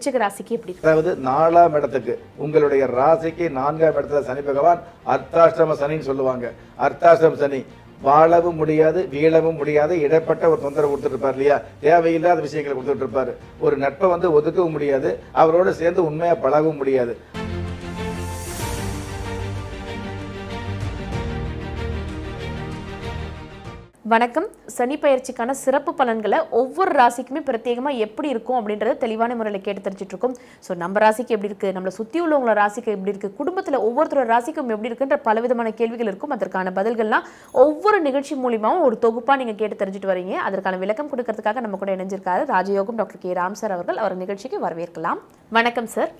விருச்சிக ராசிக்கு எப்படி அதாவது நாலாம் இடத்துக்கு உங்களுடைய ராசிக்கு நான்காம் இடத்துல சனி பகவான் அர்த்தாஷ்டம சனின்னு சொல்லுவாங்க. அர்த்தாஷ்டம சனி வாழவும் முடியாது வீழவும் முடியாது இடப்பட்ட ஒரு தொந்தரவு கொடுத்துட்டு இல்லையா? தேவையில்லாத விஷயங்களை கொடுத்துட்டு இருப்பாரு ஒரு நட்பை வந்து ஒதுக்கவும் முடியாது அவரோட சேர்ந்து உண்மையா பழகவும் முடியாது. வணக்கம். சனி பயிற்சிக்கான சிறப்பு பலன்களை ஒவ்வொரு ராசிக்குமே பிரத்யேகமாக எப்படி இருக்கும் அப்படின்றத தெளிவான முறையில் கேட்டு தெரிஞ்சுட்டு இருக்கோம். ஸோ நம்ம ராசிக்கு எப்படி இருக்குது நம்மளை சுற்றி உள்ளவங்கள ராசிக்கு எப்படி இருக்குது குடும்பத்தில் ஒவ்வொருத்தரோட ராசிக்கும் எப்படி இருக்குன்ற பலவிதமான கேள்விகள் இருக்கும். அதற்கான பதில்கள்லாம் ஒவ்வொரு நிகழ்ச்சி மூலியமாகவும் ஒரு தொகுப்பாக நீங்கள் கேட்டு தெரிஞ்சுட்டு வரீங்க. அதற்கான விளக்கம் கொடுக்கறதுக்காக நம்ம கூட இணைஞ்சிருக்காரு ராஜயோகம் டாக்டர் கே. ராம் சார் அவர்கள். அவர் நிகழ்ச்சிக்கு வரவேற்கலாம். வணக்கம் சார்.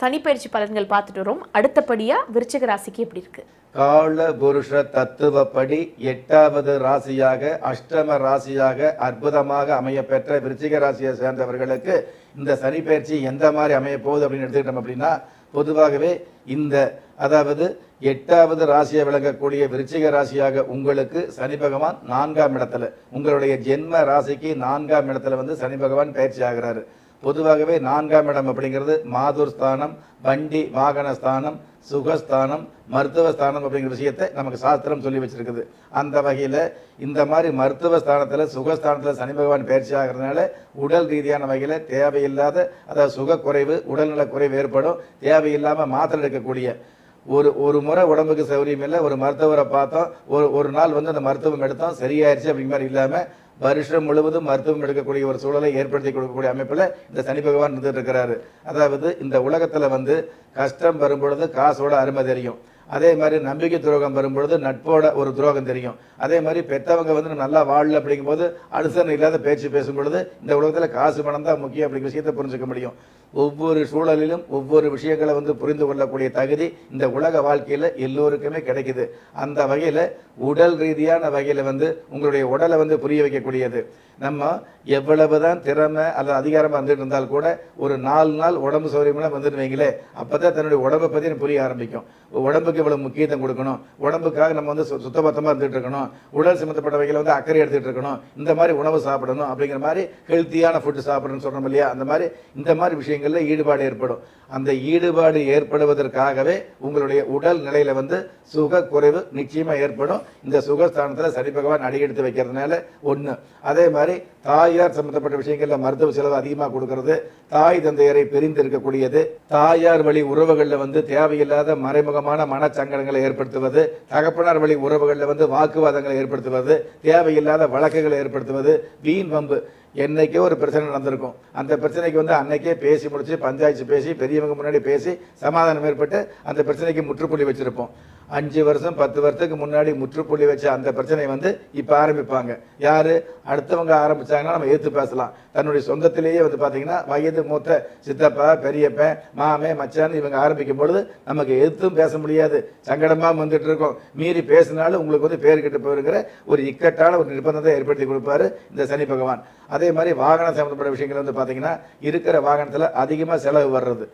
சனிப்பயிற்சி பலன்கள் பார்த்துட்டு வரோம். அடுத்தபடியாக விருச்சிக ராசிக்கு எப்படி இருக்கு? கால புருஷ தத்துவப்படி எட்டாவது ராசியாக அஷ்டம ராசியாக அற்புதமாக அமையப்பெற்ற விருச்சிக ராசியை சேர்ந்தவர்களுக்கு இந்த சனிப்பயிற்சி எந்த மாதிரி அமைய போகுது அப்படின்னு எடுத்துக்கிட்டோம் அப்படின்னா பொதுவாகவே இந்த அதாவது எட்டாவது ராசியை விளங்கக்கூடிய விருச்சிக ராசியாக உங்களுக்கு சனி பகவான் நான்காம் இடத்துல உங்களுடைய ஜென்ம ராசிக்கு நான்காம் இடத்துல வந்து சனி பகவான் பயிற்சி ஆகிறாரு. பொதுவாகவே நான்காம் இடம் அப்படிங்கிறது மாதுர் ஸ்தானம் வண்டி வாகன ஸ்தானம் சுகஸ்தானம் மருத்துவ ஸ்தானம் அப்படிங்கிற விஷயத்தை நமக்கு சாஸ்திரம் சொல்லி வச்சிருக்குது. அந்த வகையில் இந்த மாதிரி மருத்துவ ஸ்தானத்தில் சுகஸ்தானத்தில் சனி பகவான் பயிற்சி ஆகிறதுனால உடல் ரீதியான வகையில் தேவையில்லாத அதாவது சுகக்குறைவு உடல்நல குறைவு ஏற்படும். தேவையில்லாமல் மாத்திரை எடுக்கக்கூடிய ஒரு ஒரு முறை உடம்புக்கு சௌரியம் இல்லை ஒரு மருத்துவரை பார்த்தோம் ஒரு ஒரு நாள் வந்து அந்த மருத்துவம் எடுத்தோம் சரியாயிருச்சு அப்படிங்கிற மாதிரி இல்லாமல் வருஷம் முழுவதும் மருத்துவம் எடுக்கக்கூடிய ஒரு சூழலை ஏற்படுத்தி கொடுக்கக்கூடிய அமைப்பில் இந்த சனி பகவான் இருந்துட்டு இருக்கிறாரு. அதாவது இந்த உலகத்தில் வந்து கஷ்டம் வரும்பொழுது காசோட அருமை தெரியும். அதே மாதிரி நம்பிக்கை துரோகம் வரும்பொழுது நட்போட ஒரு துரோகம் தெரியும். அதே மாதிரி பெற்றவங்க வந்து நல்லா வாழல அப்படிங்கும்போது அனுசரணை இல்லாத பேச்சு பேசும் பொழுது இந்த உலகத்தில் காசு பணம் தான் முக்கியம் அப்படிங்கிற விஷயத்தை புரிஞ்சுக்க முடியும். ஒவ்வொரு சூழலிலும் ஒவ்வொரு விஷயங்களை வந்து புரிந்து கொள்ளக்கூடிய தகுதி இந்த உலக வாழ்க்கையில் எல்லோருக்குமே கிடைக்குது. அந்த வகையில் உடல் ரீதியான வகையில் வந்து உங்களுடைய உடலை வந்து புரிய வைக்கக்கூடியது. நம்ம எவ்வளவு தான் திறமை அல்லது அதிகாரமாக வந்துட்டு இருந்தால் கூட ஒரு நாலு நாள் உடம்பு சௌரியமெல்லாம் வந்துட்டு வைங்களே அப்போ தான் தன்னுடைய உடம்பை பற்றி எனக்கு புரிய ஆரம்பிக்கும். உடம்புக்கு இவ்வளோ முக்கியத்துவம் கொடுக்கணும். உடம்புக்காக நம்ம வந்து சு- சுத்தபத்தமாக இருந்துட்டு இருக்கணும். உடல் சம்மந்தப்பட்ட வகையில் வந்து அக்கறை எடுத்துகிட்டு இருக்கணும். இந்த மாதிரி உணவு சாப்பிடணும் அப்படிங்கிற மாதிரி ஹெல்த்தியான ஃபுட்டு சாப்பிடணும்னு சொல்கிறோம் இல்லையா? அந்த மாதிரி இந்த மாதிரி விஷயங்கள் விஷயங்களில் ஈடுபாடு ஏற்படும். அந்த ஈடுபாடு ஏற்படுவதற்காகவே உங்களுடைய உடல் நிலையில் வந்து சுக குறைவு நிச்சயமாக ஏற்படும். இந்த சுகஸ்தானத்தில் சனி பகவான் அடியெடுத்து வைக்கிறதுனால ஒன்று அதே மாதிரி தாயார் சம்பந்தப்பட்ட விஷயங்கள்ல மருத்துவ செலவு அதிகமாக கொடுக்கறது தாய் தந்தையரை பிரிந்து இருக்கக்கூடியது தாயார் வழி உறவுகளில் வந்து தேவையில்லாத மறைமுகமான மனச்சங்கடங்களை ஏற்படுத்துவது தகப்பனார் வழி உறவுகளில் வந்து வாக்குவாதங்களை ஏற்படுத்துவது தேவையில்லாத வழக்குகளை ஏற்படுத்துவது வீண் வம்பு. என்னைக்கே ஒரு பிரச்சனை நடந்திருக்கும். அந்த பிரச்சனைக்கு வந்து அன்னைக்கே பேசி முடிச்சு பஞ்சாயத்து பேசி பெரியவங்க முன்னாடி பேசி சமாதானம் ஏற்பட்டு அந்த பிரச்சனைக்கு முற்றுப்புள்ளி வச்சிருப்போம். அஞ்சு வருஷம் பத்து வருஷத்துக்கு முன்னாடி முற்றுப்புள்ளி வச்ச அந்த பிரச்சனை வந்து இப்போ ஆரம்பிப்பாங்க. யார்? அடுத்தவங்க ஆரம்பிச்சாங்கன்னா நம்ம எதிர்த்து பேசலாம். தன்னுடைய சொந்தத்திலேயே வந்து பார்த்தீங்கன்னா வயது மூத்த சித்தப்பா பெரியப்பன் மாமே மச்சான் இவங்க ஆரம்பிக்கும் பொழுது நமக்கு எதிர்த்தும் பேச முடியாது. சங்கடமாக வந்துட்டு இருக்கோம். மீறி பேசினாலும் உங்களுக்கு வந்து பேர் கெட்டு போயிருங்கிற ஒரு இக்கட்டான ஒரு நிர்பந்தத்தை ஏற்படுத்தி கொடுப்பாரு இந்த சனி பகவான். அதே மாதிரி வாகனம் சம்மந்தப்பட்ட விஷயங்கள் வந்து பார்த்தீங்கன்னா இருக்கிற வாகனத்தில் அதிகமாக செலவு வர்றது.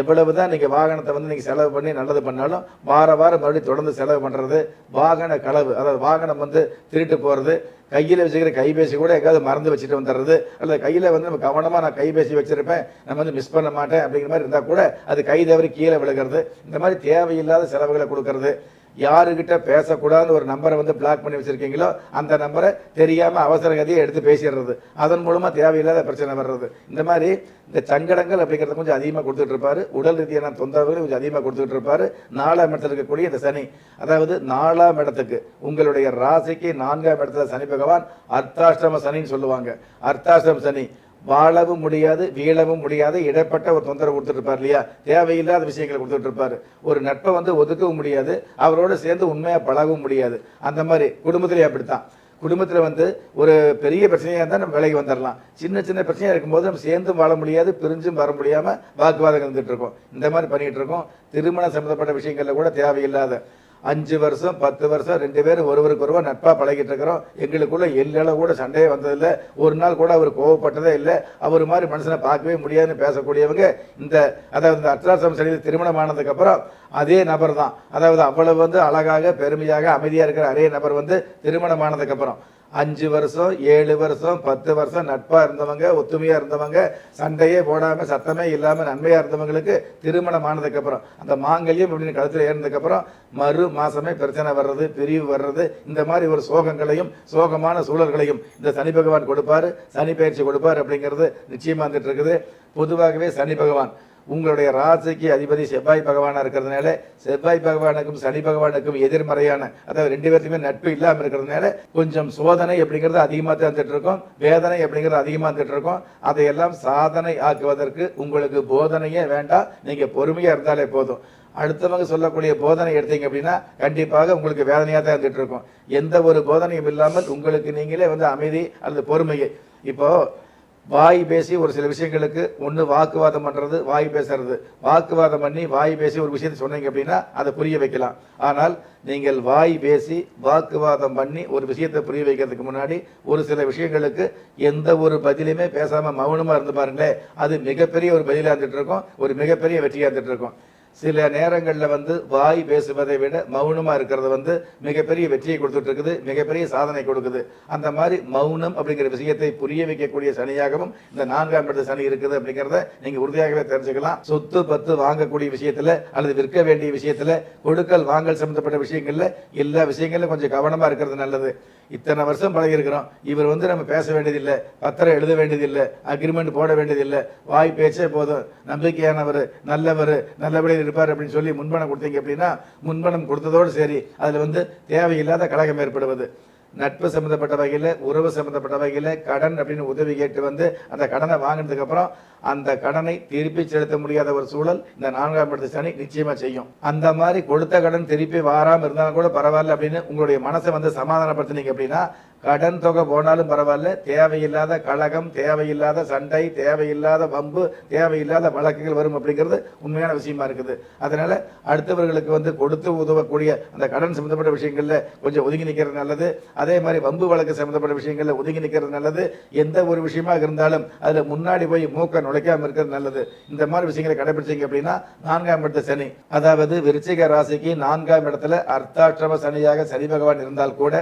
எவ்வளவு தான் நீங்கள் வாகனத்தை வந்து நீங்கள் செலவு பண்ணி நல்லது பண்ணாலும் வார வாரம் மறுபடியும் தொடர்ந்து செலவு பண்ணுறது வாகன களவு. அதாவது வாகனம் வந்து திருட்டு போகிறது கையில் வச்சுக்கிற கைபேசி கூட எங்கேயாவது மறந்து வச்சுட்டு வந்துடுறது அல்லது கையில் வந்து நம்ம கவனமாக நான் கைபேசி வச்சுருப்பேன் நம்ம வந்து மிஸ் பண்ண மாட்டேன் அப்படிங்கிற மாதிரி இருந்தால் கூட அது கை தவறி கீழே விழுகிறது. இந்த மாதிரி தேவையில்லாத செலவுகளை கொடுக்கறது. யாருக்கிட்ட பேசக்கூடாதுன்னு ஒரு நம்பரை வந்து பிளாக் பண்ணி வச்சுருக்கீங்களோ அந்த நம்பரை தெரியாமல் அவசர கதையை எடுத்து பேசிடுறது. அதன் மூலமாக தேவையில்லாத பிரச்சனை வர்றது. இந்த மாதிரி இந்த சங்கடங்கள் அப்படிங்கிறத கொஞ்சம் அதிகமாக கொடுத்துட்ருப்பாரு உடல் ரீதியான தொந்தரவுகள் கொஞ்சம் அதிகமாக கொடுத்துட்டு இருப்பாரு. நாலாம் இடத்துல இருக்கக்கூடிய இந்த சனி அதாவது நாலாம் இடத்துக்கு உங்களுடைய ராசிக்கு நான்காம் இடத்துல சனி பகவான் அர்த்தாஷ்டம சனின்னு சொல்லுவாங்க. அர்த்தாஷ்டம சனி வாழவும் முடியாது வீழவும் முடியாது. இடைப்பட்ட ஒரு தொந்தரவு கொடுத்துட்ருப்பார் இல்லையா? தேவையில்லாத விஷயங்களை கொடுத்துட்ருப்பார் ஒரு நட்பை வந்து ஒதுக்கவும் முடியாது. அவரோட சேர்ந்து உண்மையாக பழகவும் முடியாது. அந்த மாதிரி குடும்பத்திலே அப்படித்தான். குடும்பத்தில் வந்து ஒரு பெரிய பிரச்சனையாக இருந்தால் நம்ம விலைக்கு வந்துடலாம் சின்ன சின்ன பிரச்சனையாக இருக்கும்போது நம்ம சேர்ந்தும் வாழ முடியாது பிரிஞ்சும் வர முடியாமல் வாக்குவாதம் இருந்துகிட்ருக்கோம் இந்த மாதிரி பண்ணிகிட்டு இருக்கோம். திருமணம் சம்மந்தப்பட்ட விஷயங்களில் கூட தேவையில்லாத அஞ்சு வருஷம் பத்து வருஷம் ரெண்டு பேரும் ஒருவருக்கு ஒருவர் நட்பாக பழகிட்டு இருக்கிறோம் எங்களுக்குள்ள எல்லாம் கூட சண்டையே வந்ததில்லை. ஒரு நாள் கூட அவர் கோவப்பட்டதே இல்லை. அவர் மாதிரி மனுஷனை பார்க்கவே முடியாதுன்னு பேசக்கூடியவங்க இந்த அதாவது இந்த அட்ராசம் சரி திருமணம் ஆனதுக்கப்புறம் அதே நபர் தான் அதாவது அவ்வளவு வந்து அழகாக பெருமையாக அமைதியாக இருக்கிற அதே நபர் வந்து திருமணம் ஆனதுக்கப்புறம் அஞ்சு வருஷம் ஏழு வருஷம் பத்து வருஷம் நட்பாக இருந்தவங்க ஒத்துமையாக இருந்தவங்க சண்டையே போடாமல் சத்தமே இல்லாமல் நன்மையாக இருந்தவங்களுக்கு திருமணம் ஆனதுக்கப்புறம் அந்த மாங்கல்யம் அப்படின்னு கழுத்தில் ஏறினதுக்கப்புறம் மறு மாசமே பிரச்சனை வர்றது பிரிவு வர்றது இந்த மாதிரி ஒரு சோகங்களையும் சோகமான சூழல்களையும் இந்த சனி பகவான் கொடுப்பாரு. சனி பயிற்சி கொடுப்பாரு அப்படிங்கிறது நிச்சயமாக வந்துட்டு இருக்குது. பொதுவாகவே சனி பகவான் உங்களுடைய ராசிக்கு அதிபதி செவ்வாய் பகவானா இருக்கிறதுனால செவ்வாய் பகவானுக்கும் சனி பகவானுக்கும் எதிர்மறையான அதாவது ரெண்டு பேர்த்துக்குமே நட்பு இல்லாமல் இருக்கிறதுனால கொஞ்சம் சோதனை அப்படிங்கிறது அதிகமாக தந்துட்டு இருக்கோம். வேதனை அப்படிங்கிறது அதிகமாக தந்துட்டு இருக்கோம். அதையெல்லாம் சாதனை ஆக்குவதற்கு உங்களுக்கு போதனையே வேண்டாம். நீங்க பொறுமையா இருந்தாலே போதும். அடுத்தவங்க சொல்லக்கூடிய போதனை எடுத்தீங்க அப்படின்னா கண்டிப்பாக உங்களுக்கு வேதனையாக தான் இருந்துட்டு இருக்கும். எந்த ஒரு போதனையும் இல்லாமல் உங்களுக்கு நீங்களே வந்து அமைதி அல்லது பொறுமையை. இப்போ வாய் பேசி ஒரு சில விஷயங்களுக்கு ஒன்று வாக்குவாதம் பண்ணுறது வாய் பேசுறது. வாக்குவாதம் பண்ணி வாய் பேசி ஒரு விஷயத்தை சொன்னீங்க அப்படின்னா அதை புரிய வைக்கலாம். ஆனால் நீங்கள் வாய் பேசி வாக்குவாதம் பண்ணி ஒரு விஷயத்தை புரிய வைக்கிறதுக்கு முன்னாடி ஒரு சில விஷயங்களுக்கு எந்த ஒரு பதிலுமே பேசாமல் மௌனமாக இருந்து பாருங்களேன். அது மிகப்பெரிய ஒரு பதிலாக இருந்துகிட்டு இருக்கும் ஒரு மிகப்பெரிய வெற்றியாக இருந்துட்டு இருக்கும். சில நேரங்களில் வந்து வாய் பேசுவதை விட மௌனமாக இருக்கிறது வந்து மிகப்பெரிய வெற்றியை கொடுத்துட்டு இருக்குது மிகப்பெரிய சாதனை கொடுக்குது. அந்த மாதிரி மௌனம் அப்படிங்கிற விஷயத்தை புரிய வைக்கக்கூடிய சனியாகவும் இந்த நான்காம் இடத்து சனி இருக்குது அப்படிங்கிறத நீங்கள் உறுதியாகவே தெரிஞ்சுக்கலாம். சொத்து பத்து வாங்கக்கூடிய விஷயத்தில் அல்லது விற்க வேண்டிய விஷயத்தில் கொடுக்கல் வாங்கல் சம்மந்தப்பட்ட விஷயங்களில் எல்லா விஷயங்களிலும் கொஞ்சம் கவனமாக இருக்கிறது நல்லது. இத்தனை வருஷம் பழகிருக்கிறோம் இவர் வந்து நம்ம பேச வேண்டியதில்லை பத்திரம் எழுத வேண்டியதில்லை அக்ரிமெண்ட் போட வேண்டியதில்லை. வாய் பேச்சே போதும். நம்பிக்கையானவர் நல்லவர் இருப்பார் அப்படின்னு சொல்லி முன்பணம் கொடுத்தீங்க அப்படின்னா முன்பணம் கொடுத்ததோடு சரி. அதில் வந்து தேவையில்லாத கழகம் ஏற்படுவது. நட்பு சம்மந்தப்பட்ட வகையில் உறவு சம்மந்தப்பட்ட வகையில் கடன் அப்படின்னு உதவி கேட்டு வந்து அந்த கடனை வாங்கினதுக்கப்புறம் அந்த கடனை திருப்பி செலுத்த முடியாத ஒரு சூழல் இந்த நான்காம் இடத்து சனி நிச்சயமா செய்யும். அந்த மாதிரி கொடுத்த கடன் திருப்பி வாராம இருந்தாலும் கூட பரவாயில்ல அப்படின்னு உங்களுடைய மனசை வந்து சமாதானப்படுத்தினீங்க அப்படின்னா கடன் தொகை போனாலும் பரவாயில்ல. தேவையில்லாத கழகம் தேவையில்லாத சண்டை தேவையில்லாத பம்பு தேவையில்லாத வழக்குகள் வரும் அப்படிங்கிறது உண்மையான விஷயமா இருக்குது. அதனால அடுத்தவர்களுக்கு வந்து கொடுத்து உதவக்கூடிய அந்த கடன் சம்பந்தப்பட்ட விஷயங்கள்ல கொஞ்சம் ஒதுங்கி நிற்கிறது நல்லது. அதே மாதிரி வம்பு வழக்கு சம்பந்தப்பட்ட விஷயங்கள்ல ஒதுங்கி நிற்கிறது நல்லது. எந்த ஒரு விஷயமா இருந்தாலும் அதுல முன்னாடி போய் மூக்க நுழைக்காம இருக்கிறது நல்லது. இந்த மாதிரி விஷயங்களை கடைபிடிச்சிங்க அப்படின்னா நான்காம் இடத்து சனி. அதாவது விருச்சிக ராசிக்கு நான்காம் இடத்துல அர்த்தாட்சம சனியாக சனி பகவான் இருந்தால் கூட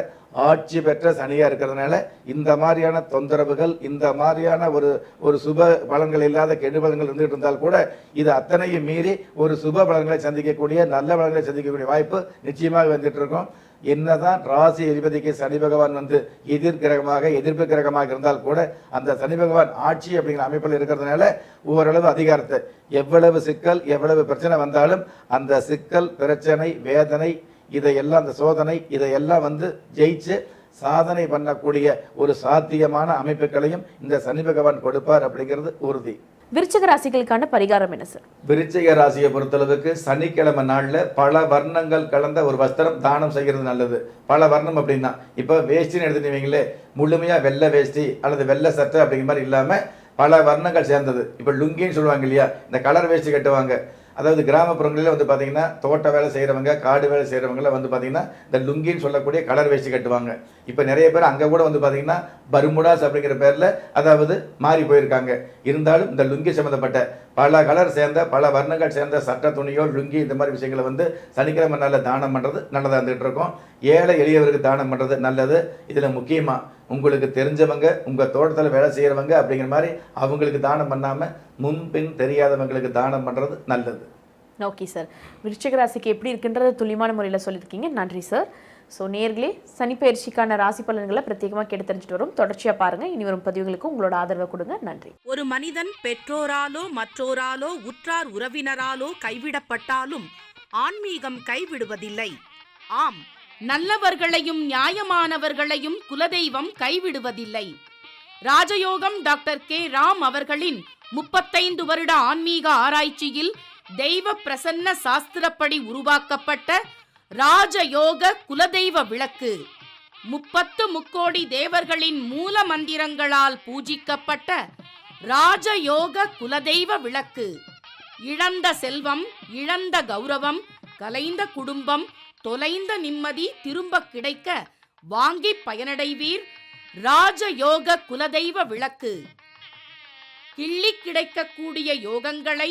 ஆட்சி பெற்ற சனியா இருக்கிறதுனால இந்த மாதிரியான தொந்தரவுகள் இந்த மாதிரியான ஒரு ஒரு சுப பலன்கள் இல்லாத கெடு பலன்கள் இருந்துகிட்டு இருந்தால் கூட இது அத்தனையும் மீறி ஒரு சுப பலன்களை சந்திக்கக்கூடிய நல்ல பலன்களை சந்திக்கக்கூடிய வாய்ப்பு நிச்சயமாக வந்துட்டு இருக்கும். என்னதான் ராசி அதிபதிக்கு சனி பகவான் வந்து எதிர் கிரகமாக எதிர்ப்பு கிரகமாக இருந்தால் கூட அந்த சனி பகவான் ஆட்சி அப்படிங்கிற அமைப்பில் இருக்கிறதுனால ஓரளவு அதிகாரத்தை எவ்வளவு சிக்கல் எவ்வளவு பிரச்சனை வந்தாலும் அந்த சிக்கல் பிரச்சனை வேதனை இதையெல்லாம் அந்த சோதனை இதையெல்லாம் வந்து ஜெயிச்சு சாதனை பண்ணக்கூடிய ஒரு சாத்தியமான அமைப்புகளையும் இந்த சனி பகவான் கொடுப்பார் அப்படிங்கிறது உறுதி. விருச்சிக ராசிகளுக்கான பரிகாரம் என்ன சார் விருச்சிக ராசியை பொறுத்தளவுக்கு சனிக்கிழமை நாளில் பல வர்ணங்கள் கலந்த ஒரு வஸ்திரம் தானம் செய்கிறது நல்லது. பல வர்ணம் அப்படின்னா இப்போ வேஷ்டின்னு எடுத்துட்டீங்களே முழுமையாக வெள்ளை வேஷ்டி அல்லது வெள்ளை சட்டை அப்படிங்கிற மாதிரி இல்லாமல் பல வர்ணங்கள் சேர்ந்தது. இப்போ லுங்கின்னு சொல்லுவாங்க இல்லையா இந்த கலர் வேஷ்டி கட்டுவாங்க. அதாவது கிராமப்புறங்களில் வந்து பார்த்தீங்கன்னா தோட்ட வேலை செய்கிறவங்க காடு வேலை செய்கிறவங்களாம் வந்து பார்த்தீங்கன்னா இந்த லுங்கின்னு சொல்லக்கூடிய கலர் வேஷ்டி கட்டுவாங்க. இப்போ நிறைய பேர் அங்கே கூட வந்து பார்த்தீங்கன்னா பர்முடாஸ் அப்படிங்கிற பேரில் அதாவது மாறி போயிருக்காங்க. இருந்தாலும் இந்த லுங்கி சம்மந்தப்பட்ட பல கலர் சேர்ந்த பல வர்ணங்கள் சேர்ந்த சட்ட துணியோ லுங்கி இந்த மாதிரி விஷயங்களை வந்து சனிக்கிழமை நல்ல தானம் பண்ணுறது நல்லதாக இருந்துகிட்டு இருக்கோம். ஏழை எளியவருக்கு தானம் பண்ணுறது நல்லது. இதில் முக்கியமாக உங்களுக்கு தெரிஞ்சவங்க உங்கள் தோட்டத்தில் வேலை செய்கிறவங்க அப்படிங்கிற மாதிரி அவங்களுக்கு தானம் பண்ணாமல் முன்பின் தெரியாதவங்களுக்கு தானம் பண்ணுறது நல்லது. ஓகே சார் விருச்சிக ராசிக்கு எப்படி இருக்குன்றத துல்லியமான முறையில் சொல்லியிருக்கீங்க. நன்றி சார் ஸோ நேர்களே சனிப்பயிற்சிக்கான ராசி பலன்களை பிரத்யேகமாக கேட்டு தெரிஞ்சுட்டு வரும். தொடர்ச்சியாக பாருங்கள் இனி வரும் பதிவுகளுக்கு உங்களோட ஆதரவை கொடுங்க. நன்றி. ஒரு மனிதன் பெற்றோராலோ மற்றோராலோ உற்றார் உறவினராலோ கைவிடப்பட்டாலும் ஆன்மீகம் கைவிடுவதில்லை. ஆம் நல்லவர்களையும் நியாயமானவர்களையும் குலதெய்வம் கைவிடுவதில்லை. ராஜயோகம் டாக்டர் கே. ராம் அவர்களின் முப்பத்தைந்து வருட ஆன்மீக ஆராய்ச்சியில் தெய்வ பிரசன்ன சாஸ்திரப்படி உருவாக்கப்பட்ட ராஜயோக குலதெய்வ விளக்கு. முப்பத்து முக்கோடி தேவர்களின் மூல மந்திரங்களால் பூஜிக்கப்பட்ட ராஜயோக குலதெய்வ விளக்கு. இழந்த செல்வம் இழந்த கௌரவம் கலைந்த குடும்பம் தொலைந்த நிம்மதி திரும்ப கிடைக்க வாங்கி பயனடைவீர் ராஜயோக குலதெய்வ விளக்கு. கிள்ளி கிடைக்கக்கூடிய யோகங்களை